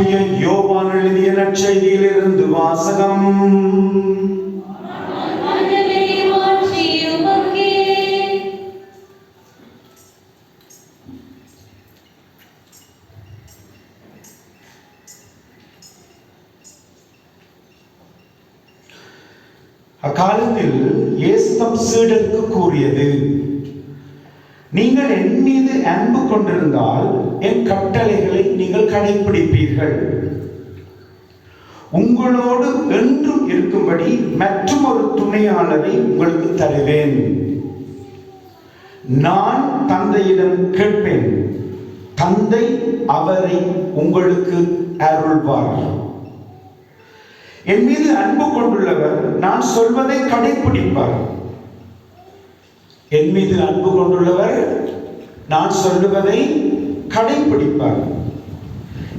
நற்செய்தியிலிருந்து யோவான் எழுதிய நற்செய்தியிலிருந்து வாசகம். அக்காலத்தில் இயேசு தம் சீடருக்கு கூறியது நீங்கள் என் மீது அன்பு கொண்டிருந்தால் என் கட்டளைகளை நீங்கள் கடைபிடிப்பீர்கள் உங்களோடு என்றும் இருக்கும்படி மற்றும் ஒரு துணையாளரை உங்களுக்கு தருவேன். நான் தந்தையிடம் கேட்பேன். தந்தை அவரை உங்களுக்கு அருள்வார். என் மீது அன்பு கொண்டுள்ளவர் நான் சொல்வதை கடைபிடிப்பார் என் மீது அன்பு கொண்டுள்ளவர் நான் சொல்லுவதை கடைபிடிப்பார்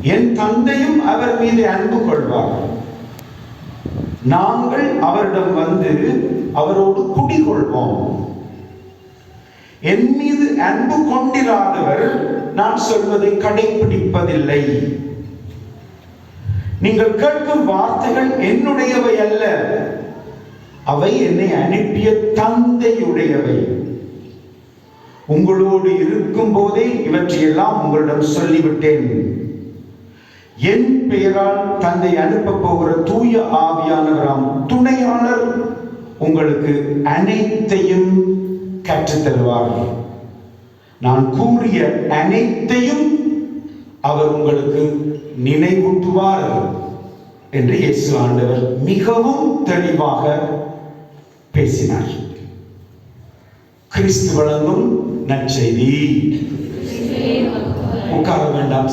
என் தந்தையும் அவர் மீது அன்பு கொள்வார். நாங்கள் அவரிடம் வந்து அவரோடு குடிகொள்வோம். என் மீது அன்பு கொண்டிராதவர் நான் சொல்வதை கடைபிடிப்பதில்லை நீங்கள் கேட்கும் வார்த்தைகள் என்னுடையவை அல்ல. அவை என்னை அனுப்பிய தந்தையுடையவை. உங்களோடு இருக்கும் போதே இவற்றையெல்லாம் உங்களிடம் சொல்லிவிட்டேன். என் பெயரால் தந்தை அனுப்ப போகிற தூய ஆவியானவராம் துணையாளர் உங்களுக்கு அனைத்தையும் கற்றுத்தருவார். நான் கூறிய அனைத்தையும் அவர் உங்களுக்கு நினைவூட்டுவார் என்று இயேசு ஆண்டவர் மிகவும் தெளிவாக பேசினார். கிறிஸ்து வழங்கும் நற்செய்தி. உட்கார வேண்டாம்.